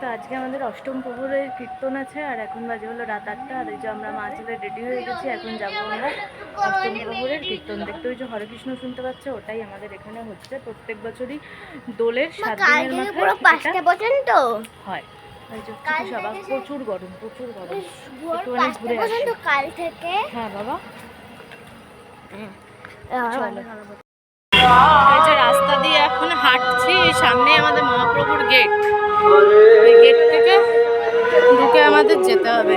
তো আজকে আমাদের অষ্টম প্রহরের কীর্তন আছে আর এখন বাজে হলো রাত আটটা আর এই যে আমরা মা ছেলে রেডি হয়ে গেছি এখন যাব আমরা অষ্টম প্রহরের কীর্তন দেখতে। ওই যে হরেকৃষ্ণ শুনতে পাচ্ছে ওটাই আমাদের এখানে হচ্ছে। প্রত্যেক বছরই দোলের সাত দিনের মাথায় পর্যন্ত হয়। সবার প্রচুর গরম প্রচুর গরম। ঘুরে কাল থেকে? হ্যাঁ বাবা। যে রাস্তা দিয়ে এখন হাঁটছি, সামনে আমাদের মহাপ্রভুর গেট এই গেট থেকে ঢুকে আমাদের যেতে হবে।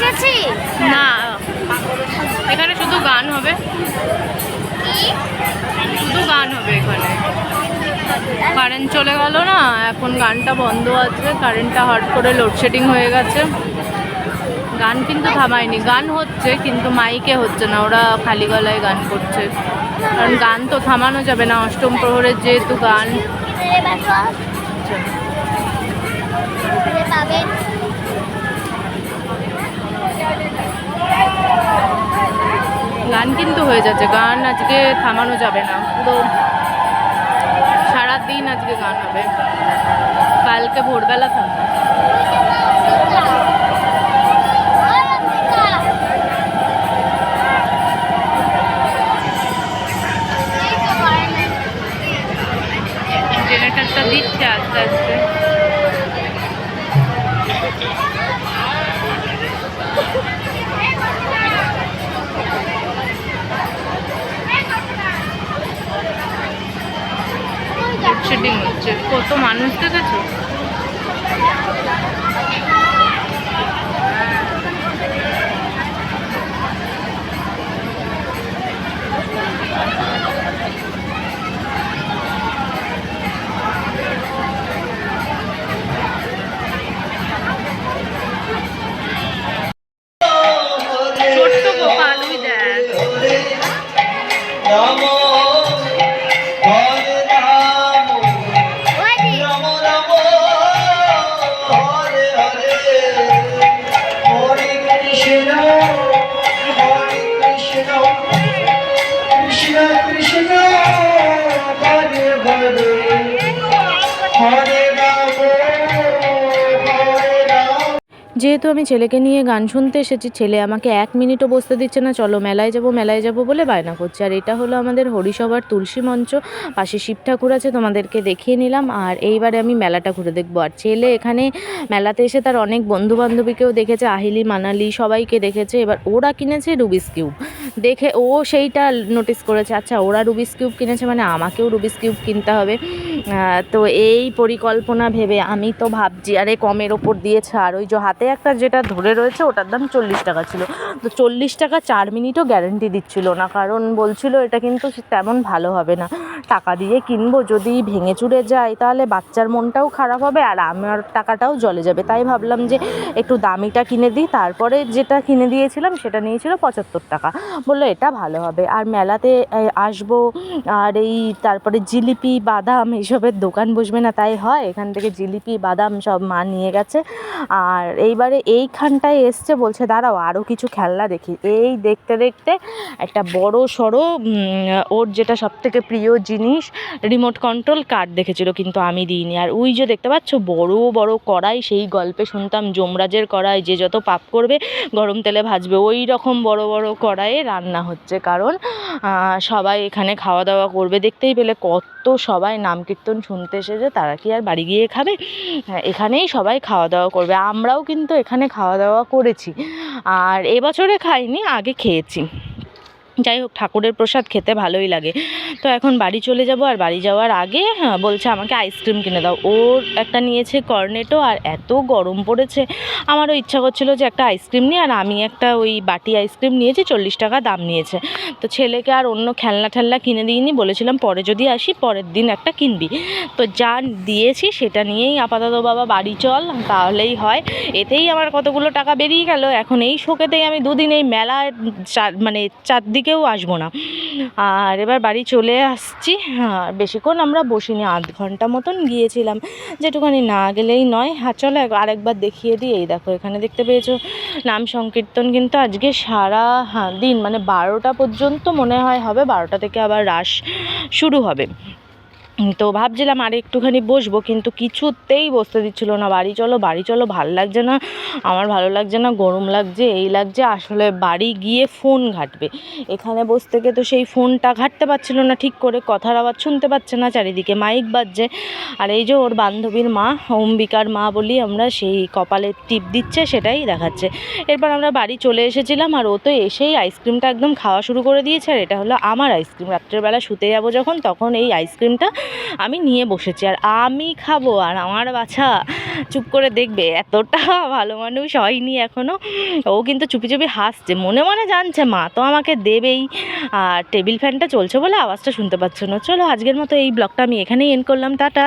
এসেছি? না। এখানে শুধু গান হবে। শুধু গান হবে এখানে। কারেন্ট চলে গেল না এখন গানটা বন্ধ আছে কারেন্টটা হট করে লোডশেডিং হয়ে গেছে। গান কিন্তু থামায়নি গান হচ্ছে কিন্তু মাইকে হচ্ছে না ওরা খালি গলায় গান করছে। কারণ গান তো থামানো যাবে না অষ্টম প্রহরের যেহেতু গান। পাবেন হয়ে যাচ্ছে। গান আজকে থামানো যাবে না। পুরো সারাদিন আজকে গান হবে। কালকে ভোরবেলা থাকবে লোডশেডিং হচ্ছে। কত মানুষ দেখেছ ছোট্ট যেহেতু আমি ছেলেকে নিয়ে গান শুনতে এসেছি, ছেলে আমাকে এক মিনিটও বসতে দিচ্ছে না, চলো মেলায় যাব মেলায় যাব বলে বায়না করছে। আর এটা হলো আমাদের হরিসভার তুলসী মঞ্চ, পাশে শিব ঠাকুর আছে, তোমাদেরকে দেখিয়ে নিলাম। আর এইবারে আমি মেলাটা ঘুরে দেখব। আর ছেলে এখানে মেলাতে এসে তার অনেক বন্ধু বান্ধবীকেও দেখেছে, আহিলি, মানালি, সবাইকে দেখেছে। এবার ওরা কিনেছে রুবিস কিউব দেখে ও সেইটা নোটিস করেছে আচ্ছা ওরা রুবিস কিউব কিনেছে মানে আমাকেও রুবিস কিউব কিনতে হবে। তো এই পরিকল্পনা ভেবে আমি তো ভাবছি, আরে কমের ওপর দিয়েছে আর ওই যে হাতে একটা যেটা ধরে রয়েছে, ওটার দাম চল্লিশ টাকা ছিল। তো চল্লিশ টাকা চার মিনিটও গ্যারেন্টি দিচ্ছিল না, কারণ বলছিল এটা কিন্তু তেমন ভালো হবে না। টাকা দিয়ে কিনবো, যদি ভেঙে চুরে যায়, তাহলে বাচ্চার মনটাও খারাপ হবে, আর আমার টাকাটাও জলে যাবে। তাই ভাবলাম যে একটু দামিটা কিনে দিই, তারপরে যেটা কিনে দিয়েছিলাম, সেটা নিয়েছিল পঁচাত্তর টাকা। বলল, এটা ভালো হবে। আর মেলাতে আসব, আর এই তারপরে জিলিপি, বাদাম এইসবের দোকান বসবে না, তাই হয়। এখান থেকে জিলিপি, বাদাম সব মা নিয়ে গেছে। আর এইবারে এইখানটায় এসছে, বলছে, দাঁড়াও আরও কিছু খেলনা দেখি। এই দেখতে দেখতে একটা বড় সড়ো ওর যেটা সব থেকে প্রিয় জিনিস, রিমোট কন্ট্রোল কার দেখেছিল, কিন্তু আমি দিইনি। আর ওই যে দেখতে পাচ্ছ, বড় বড় কড়াই, সেই গল্পে শুনতাম, যমরাজের কড়াই, যে যত পাপ করবে, গরম তেলে ভাজবে। ওই রকম বড় বড় কড়াইয়ে রান্না হচ্ছে। কারণ সবাই এখানে খাওয়া দাওয়া করবে, দেখতেই পেলে কত সবাই নাম কীর্তন শুনতে এসেছে তারা কি আর বাড়ি গিয়ে খাবে? হ্যাঁ, এখানেই সবাই খাওয়া দাওয়া করবে। আমরাও কিন্তু এখানে খাওয়া দাওয়া করেছি। আর এবছরে খাইনি আগে খেয়েছি। যাই হোক ঠাকুরের প্রসাদ খেতে ভালোই লাগে। তো এখন বাড়ি চলে যাব আর বাড়ি যাওয়ার আগে হ্যাঁ, বলছে আমাকে আইসক্রিম কিনে দাও। ওর একটা নিয়েছে কর্নেটো আর এত গরম পড়েছে। আমারও ইচ্ছা করছিল যে একটা আইসক্রিম নিয়ে আর আমি একটা ওই বাটি আইসক্রিম নিয়েছি চল্লিশ টাকা দাম নিয়েছে। তো ছেলেকে আর অন্য খেলনা ঠেলনা কিনে দিইনি বলেছিলাম পরে যদি আসি পরের দিন একটা কিনবি। তো যা দিয়েছি সেটা নিয়েই আপাতত বাবা বাড়ি চল তাহলেই হয়। এতেই আমার কতগুলো টাকা বেরিয়ে গেল। এখন এই শোকেতেই আমি দুদিন এই চার মানে চারদিকেও আসব না। আর এবার বাড়ি চলে আসছি। আর বেশিক্ষণ আমরা বসিনি, আধ ঘণ্টা মতন গিয়েছিলাম। যেটুখানি না গেলেই নয়। হ্যাঁ চলো আরেকবার দেখিয়ে দিই। এই দেখো, এখানে দেখতে পেয়েছ, নাম সংকীর্তন কিন্তু আজকে সারা হ্যাঁ দিন মানে বারোটা পর্যন্ত মনে হয় হবে, বারোটা থেকে আবার রাস শুরু হবে। তো ভাবছিলাম আর একটুখানি বসবো, কিন্তু কিছুতেই বসতে দিচ্ছিল না। বাড়ি চলো বাড়ি চলো, ভালো লাগছে না, আমার ভালো লাগছে না, গরম লাগছে, এই লাগছে, আসলে বাড়ি গিয়ে ফোন ঘাটবে। এখানে বসে থেকে তো সেই ফোনটা ঘাটতে পারছিল না, ঠিক করে কথার আওয়াজ শুনতে পাচ্ছে না, চারিদিকে মাইক বাজছে। আর এই যে ওর বান্ধবীর মা, অম্বিকার মা বলি আমরা, সেই কপালে টিপ দিচ্ছে, সেটাই দেখাচ্ছে। এরপর আমরা বাড়ি চলে এসেছিলাম, আর ও তো এসেই আইসক্রিমটা একদম খাওয়া শুরু করে দিয়েছে, আর এটা হলো আমার আইসক্রিম। রাত্রেবেলা শুতে যাব যখন, তখন এই আইসক্রিমটা আমি নিয়ে বসেছি আর আমি খাব আর আমার বাছা চুপ করে দেখবে। এতটা ভালো মানুষ হয়নি এখনও ও কিন্তু চুপি চুপি হাসছে, মনে মনে জানছে, মা তো আমাকে দেবেই। আর টেবিল ফ্যানটা চলছে বলে আওয়াজটা শুনতে পাচ্ছ না। চলো আজকের মতো এই ব্লগটা আমি এখানেই এন করলাম। টাটা।